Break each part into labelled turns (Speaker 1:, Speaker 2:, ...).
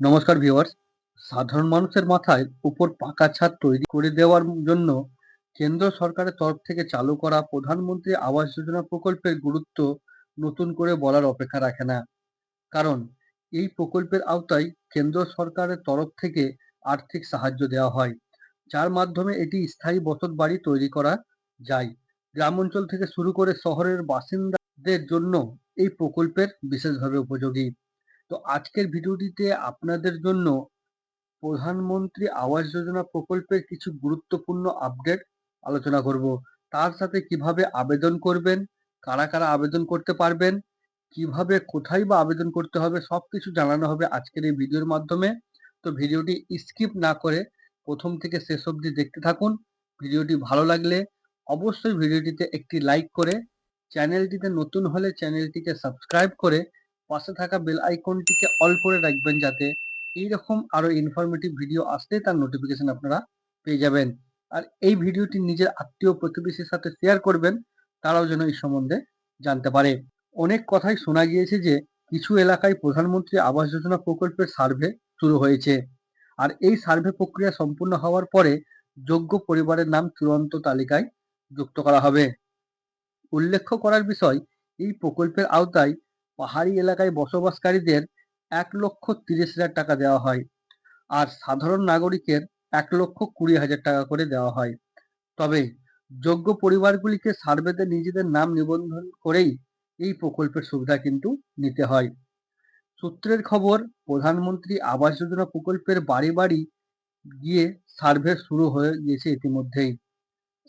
Speaker 1: নমস্কার ভিউয়ার্স সাধারণ মানুষের মাথায় উপর পাকা ছাদ তৈরি করে দেওয়ার জন্য কেন্দ্র সরকারের তরফ থেকে চালু করা প্রধানমন্ত্রী আবাস যোজনা প্রকল্পের গুরুত্ব নতুন করে বলার অপেক্ষা রাখে না। কারণ, এই প্রকল্পের আওতায় কেন্দ্র সরকারের তরফ থেকে আর্থিক সাহায্য দেওয়া হয়, যার মাধ্যমে এটি স্থায়ী বসত বাড়ি তৈরি করা যায়। গ্রাম অঞ্চল থেকে শুরু করে শহরের বাসিন্দাদের জন্য এই প্রকল্পের বিশেষভাবে উপযোগী। তো আজকের ভিডিওটিতে আপনাদের জন্য প্রধানমন্ত্রী আবাস যোজনা প্রকল্পের কিছু গুরুত্বপূর্ণ আপডেট আলোচনা করব। তার সাথে কীভাবে আবেদন করবেন, কারা কারা আবেদন করতে পারবেন, কীভাবে, কোথায় বা আবেদন করতে হবে, সবকিছু জানানো হবে আজকের এই ভিডিওর মাধ্যমে। তো ভিডিওটি স্কিপ না করে প্রথম থেকে শেষ অবধি দেখতে থাকুন। ভিডিওটি ভালো লাগলে অবশ্যই ভিডিওটিতে একটি লাইক করে চ্যানেলটিতে নতুন হলে চ্যানেলটিকে সাবস্ক্রাইব করে পাশে থাকা বেল আইকনটিকে অল করে রাখবেন যাতে এইরকম আরও ইনফরমেটিভ ভিডিও আসলে তার নোটিফিকেশন আপনারা পেয়ে যাবেন। আর এই ভিডিওটি নিজের আত্মীয় প্রতিবেশীর সাথে শেয়ার করবেন, তারাও যেন এই সম্বন্ধে জানতে পারে। অনেক কথাই শোনা গিয়েছে যে কিছু এলাকায় প্রধানমন্ত্রী আবাস যোজনা প্রকল্পের সার্ভে শুরু হয়েছে। আর এই সার্ভে প্রক্রিয়া সম্পূর্ণ হওয়ার পরে যোগ্য পরিবারের নাম চূড়ান্ত তালিকায় যুক্ত করা হবে। উল্লেখ্য করার বিষয়, এই প্রকল্পের আওতায় পাহাড়ি এলাকায় বসবাসকারীদের এক লক্ষ তিরিশ হাজার টাকা দেওয়া হয় আর সাধারণ নাগরিকের এক লক্ষ কুড়ি হাজার টাকা করে দেওয়া হয়। তবে যোগ্য পরিবারগুলিকে সার্ভেতে নিজেদের নাম নিবন্ধন করেই এই প্রকল্পের সুবিধা কিন্তু নিতে হয়। সূত্রের খবর, প্রধানমন্ত্রী আবাস যোজনা প্রকল্পের বাড়ি বাড়ি গিয়ে সার্ভে শুরু হয়ে গিয়েছে ইতিমধ্যেই।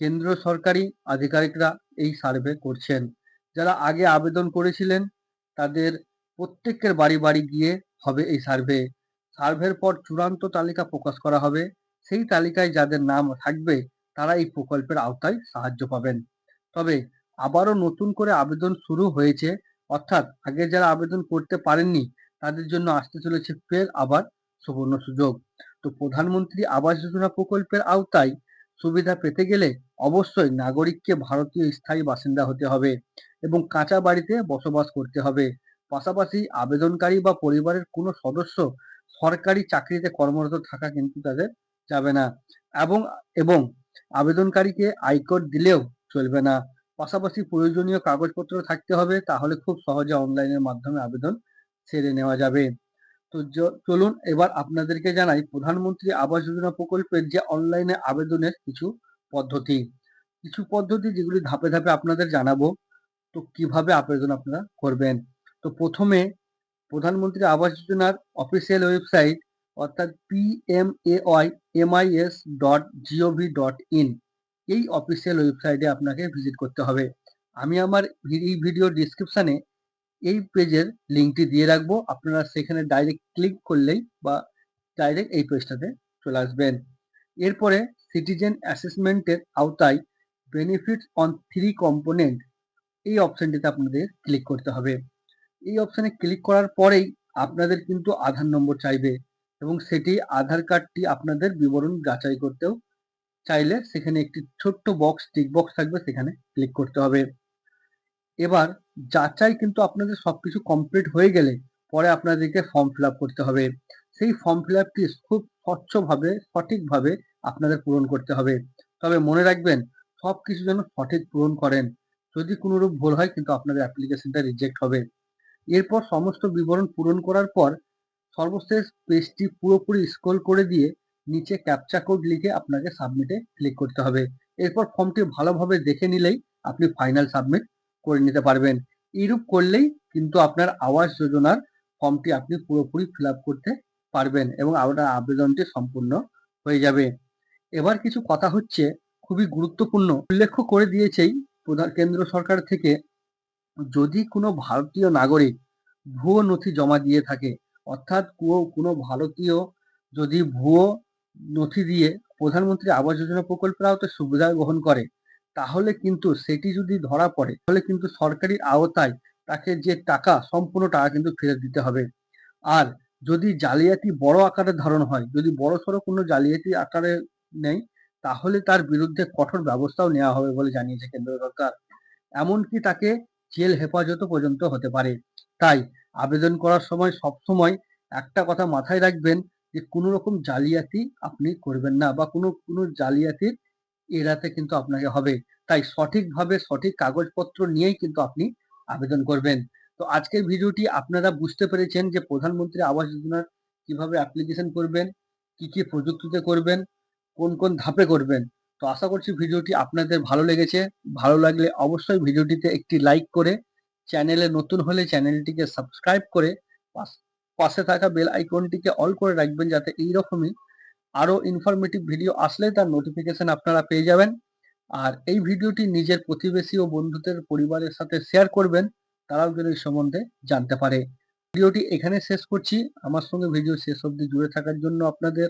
Speaker 1: কেন্দ্র সরকারি আধিকারিকরা এই সার্ভে করছেন। যারা আগে আবেদন করেছিলেন তাদের প্রত্যেকের বাড়ি বাড়ি গিয়ে হবে এই সার্ভে সার্ভের পর চূড়ান্ত তালিকা প্রকাশ করা হবে। সেই তালিকায় যাদের নাম থাকবে, তারা এই প্রকল্পের আওতায় সাহায্য পাবেন। তবে আবারও নতুন করে আবেদন শুরু হয়েছে। অর্থাৎ আগে যারা আবেদন করতে পারেননি, তাদের জন্য আসতে চলেছে ফের আবার সুবর্ণ সুযোগ। তো প্রধানমন্ত্রী আবাস যোজনা প্রকল্পের আওতায় সুবিধা পেতে গেলে অবশ্যই নাগরিককে ভারতীয় স্থায়ী বাসিন্দা হতে হবে। এবং কাঁচা বাড়িতে বসবাস করতে হবে। পাশাপাশি আবেদনকারী বা পরিবারের কোনো সদস্য সরকারি চাকরিতে কর্মরত থাকা কিন্তু তাদের যাবে না এবং এবং আবেদনকারীকে আয়কর দিলেও চলবে না। পাশাপাশি প্রয়োজনীয় কাগজপত্র থাকতে হবে, তাহলে খুব সহজে অনলাইনের মাধ্যমে আবেদন সেরে নেওয়া যাবে। তো চলুন এবার আপনাদেরকে জানাই প্রধানমন্ত্রী আবাস যোজনা প্রকল্পের যে অনলাইনে আবেদনের কিছু পদ্ধতি। কিছু পদ্ধতি যেগুলি ধাপে ধাপে আপনাদের জানাব। তো কীভাবে আবেদন আপনারা করবেন? তো প্রথমে প্রধানমন্ত্রী আবাস যোজনার অফিসিয়াল ওয়েবসাইট অর্থাৎ PMAY MIS dot GOV dot in এই অফিসিয়াল ওয়েবসাইটে আপনাকে ভিজিট করতে হবে। আমি আমার এই ভিডিও ডিসক্রিপশানে এই পেজের লিঙ্কটি দিয়ে রাখব। আপনারা সেখানে ডাইরেক্ট ক্লিক করলেই বা ডাইরেক্ট এই পেজটাতে চলে আসবেন। এরপরে সিটিজেন অ্যাসেসমেন্টের আওতায় বেনিফিটস অন থ্রি কম্পোনেন্ট এই অপশনটিতে আপনাদের ক্লিক করতে হবে। এই অপশনে ক্লিক করার পরেই আপনাদের কিন্তু আধার নম্বর চাইবে এবং সেটি আধার কার্ডটি আপনাদের বিবরণ যাচাই করতেও চাইলে সেখানে একটি ছোট্ট বক্স টিক বক্স থাকবে, সেখানে ক্লিক করতে হবে। এবার যাচাই কিন্তু আপনাদের সবকিছু কমপ্লিট হয়ে গেলে পরে আপনাদেরকে ফর্ম ফিল করতে হবে। সেই ফর্ম ফিল আপটি খুব স্বচ্ছভাবে, সঠিকভাবে আপনাদের পূরণ করতে হবে। তবে মনে রাখবেন সব কিছু যেন সঠিক পূরণ করেন। যদি কোনোরূপ ভুল হয় কিন্তু আপনাদের অ্যাপ্লিকেশনটা রিজেক্ট হবে। এরপর সমস্ত বিবরণ পূরণ করার পর সর্বশেষ পেজটি পুরোপুরি স্ক্রল করে দিয়ে নিচে ক্যাপচা কোড লিখে আপনাকে সাবমিটে ক্লিক করতে হবে। এরপর ফর্মটি ভালোভাবে দেখে নিলেই আপনি ফাইনাল সাবমিট করে নিতে পারবেন। এইরূপ করলেই কিন্তু আপনার আবাস যোজনার ফর্মটি আপনি পুরোপুরি ফিল করতে পারবেন এবং আপনার আবেদনটি সম্পূর্ণ হয়ে যাবে। এবার কিছু কথা হচ্ছে, খুবই গুরুত্বপূর্ণ। উল্লেখ করে দিয়েছেই প্রধান কেন্দ্র সরকার থেকে যদি কোনো ভারতীয় নাগরিক ভুয়ো নথি জমা দিয়ে থাকে, অর্থাৎ কোনো ভারতীয় যদি ভুয়ো নথি দিয়ে প্রধানমন্ত্রী আবাস যোজনা প্রকল্পের আওতায় সুবিধা গ্রহণ করে, তাহলে কিন্তু সেটি যদি ধরা পড়ে, তাহলে কিন্তু সরকারি আওতায় তাকে যে টাকা, সম্পূর্ণ টাকা কিন্তু ফেরত দিতে হবে। আর যদি জালিয়াতি বড় আকারে ধারণ হয়, যদি বড় সড়ো কোনো জালিয়াতি আকারে নেই তাহলে তার বিরুদ্ধে কঠোর ব্যবস্থাও নেওয়া হবে বলে জানিয়েছে কেন্দ্র সরকার। এমনকি তাকে জেল হেফাজত পর্যন্ত হতে পারে। তাই আবেদন করার সময় সবসময় একটা কথা মাথায় রাখবেন যে, কোনো রকম জালিয়াতি আপনি করবেন না বা কোনো কোনো জালিয়াতির এড়াতে কিন্তু আপনাকে হবে। তাই সঠিকভাবে সঠিক কাগজপত্র নিয়েই কিন্তু আপনি আবেদন করবেন। তো আজকের ভিডিওটি আপনারা বুঝতে পেরেছেন যে, প্রধানমন্ত্রী আবাস যোজনার কীভাবে অ্যাপ্লিকেশন করবেন, কি কি প্রযুক্তিতে করবেন কোন কোন ধাপে করবেন? তো আশা করছি ভিডিওটি আপনাদের ভালো লেগেছে। ভালো লাগলে অবশ্যই ভিডিওটিতে একটি লাইক করে, চ্যানেলে নতুন হলে চ্যানেলটিকে সাবস্ক্রাইব করে, পাশে থাকা বেল আইকনটিকে অল করে রাখবেন যাতে এইরকমই আরও ইনফরমেটিভ ভিডিও আসলে তার নোটিফিকেশন আপনারা পেয়ে যাবেন। আর এই ভিডিওটি নিজের প্রতিবেশী ও বন্ধুদের পরিবারের সাথে শেয়ার করবেন, তারাও যেন এই সম্বন্ধে জানতে পারে। ভিডিওটি এখানে শেষ করছি। আমার সঙ্গে ভিডিও শেষ অবধি জুড়ে থাকার জন্য আপনাদের